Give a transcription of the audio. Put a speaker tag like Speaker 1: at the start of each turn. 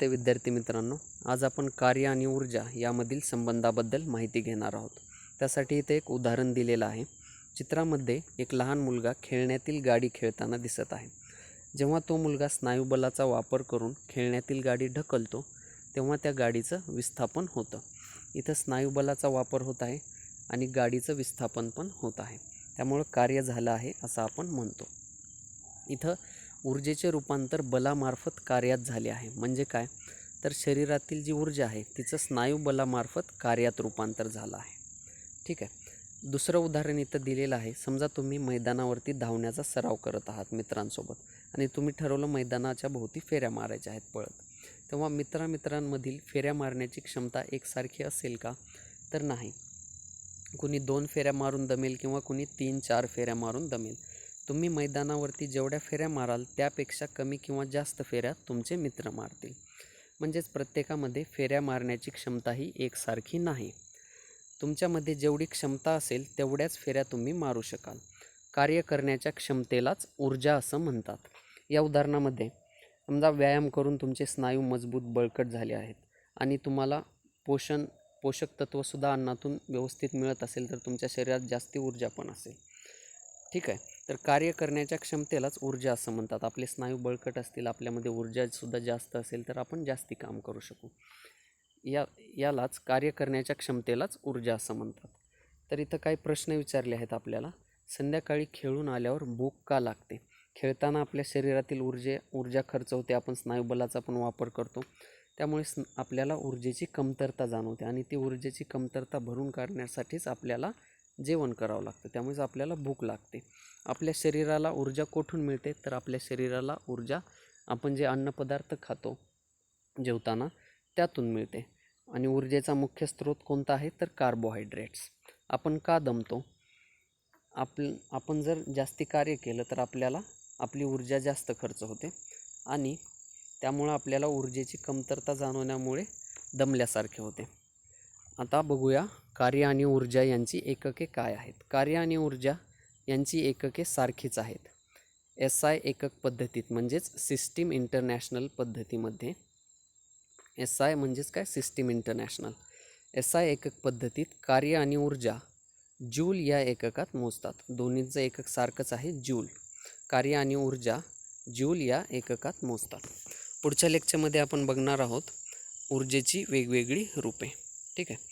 Speaker 1: ते विद्यार्थी मित्रांनो. आज आपण कार्य आणि ऊर्जा यामधील संबंधाबद्दल माहिती घेणार आहोत. त्यासाठी इथे एक उदाहरण दिलेलं आहे. चित्रामध्ये एक लहान मुलगा खेळण्यातील गाडी खेळताना दिसत आहे. जेव्हा तो मुलगा स्नायुबलाचा वापर करून खेळण्यातील गाडी ढकलतो तेव्हा त्या गाडीचं विस्थापन होतं. इथं स्नायुबलाचा वापर होत आहे आणि गाडीचं विस्थापन पण होत आहे. त्यामुळं कार्य झालं आहे असं आपण म्हणतो. इथं ऊर्जेचे रूपांतर बलामार्फत कार्यात झाले आहे. म्हणजे काय? तर शरीरातील जी ऊर्जा आहे तिचं स्नायू बलामार्फत कार्यात रूपांतर झालं आहे. ठीक आहे? दुसरं उदाहरण इथं दिलेलं आहे. समजा तुम्ही मैदानावरती धावण्याचा सराव करत आहात मित्रांसोबत आणि तुम्ही ठरवलं मैदानाच्या भोवती फेऱ्या मारायच्या आहेत पळत. तेव्हा मित्रामित्रांमधील फेऱ्या मारण्याची क्षमता एकसारखी असेल का? तर नाही. कुणी दोन फेऱ्या मारून दमेल किंवा कुणी तीन चार फेऱ्या मारून दमेल. तुम्ही मैदानावरती जेवढ्या फेऱ्या माराल त्यापेक्षा कमी किंवा जास्त फेऱ्या तुमचे मित्र मारतील. म्हणजेच प्रत्येकामध्ये फेऱ्या मारण्याची क्षमता ही एकसारखी नाही. तुमच्यामध्ये जेवढी क्षमता असेल तेवढ्याच फेऱ्या तुम्ही मारू शकाल. कार्य करण्याच्या क्षमतेलाच ऊर्जा असं म्हणतात. या उदाहरणामध्ये समजा व्यायाम करून तुमचे स्नायू मजबूत बळकट झाले आहेत आणि तुम्हाला पोषण पोषक तत्त्वसुद्धा अन्नातून व्यवस्थित मिळत असेल तर तुमच्या शरीरात जास्ती ऊर्जा पण असेल. ठीक आहे. तर कार्य करण्याच्या क्षमतेलाच ऊर्जा असं म्हणतात. आपले स्नायू बळकट असतील आपल्यामध्ये ऊर्जासुद्धा जास्त असेल तर आपण जास्ती काम करू शकू. या यालाच कार्य करण्याच्या क्षमतेलाच ऊर्जा असं म्हणतात. तर इथं काही प्रश्न विचारले आहेत आपल्याला. संध्याकाळी खेळून आल्यावर भूक का लागते? खेळताना आपल्या शरीरातील ऊर्जे ऊर्जा खर्च होते आपण स्नायुबलाचा पण वापर करतो. त्यामुळे स्न आपल्याला ऊर्जेची कमतरता जाणवते आणि ती ऊर्जेची कमतरता भरून काढण्यासाठीच आपल्याला जेवण करावं लागतं. त्यामुळेच आपल्याला भूक लागते. आपल्या शरीराला ऊर्जा कोठून मिळते? तर आपल्या शरीराला ऊर्जा आपण जे अन्नपदार्थ खातो जेवताना त्यातून मिळते. आणि ऊर्जेचा मुख्य स्रोत कोणता आहे? तर कार्बोहायड्रेट्स आपण का दमतो? आप आपण जर जास्ती कार्य केलं तर आपल्याला आपली ऊर्जा जास्त खर्च होते. आणि त्यामुळं आपल्याला ऊर्जेची कमतरता जाणवण्यामुळे दमल्यासारखे होते. आता बघूया कार्य आणि ऊर्जा यांची एकके काय आहेत? कार्य आणि ऊर्जा यांची एकके सारखीच आहेत. एस आय एकक पद्धतीत म्हणजेच सिस्टीम इंटरनॅशनल पद्धतीमध्ये. एस आय म्हणजेच काय? System international. एस आय एकक पद्धतीत कार्य आणि ऊर्जा जूल या एककात मोजतात. दोन्हींचं एकक सारखंच आहे जूल. कार्य आणि ऊर्जा जूल या एककात मोजतात. पुढच्या लेक्चरमध्ये आपण बघणार आहोत ऊर्जेची वेगवेगळी रूपे. ठीक आहे?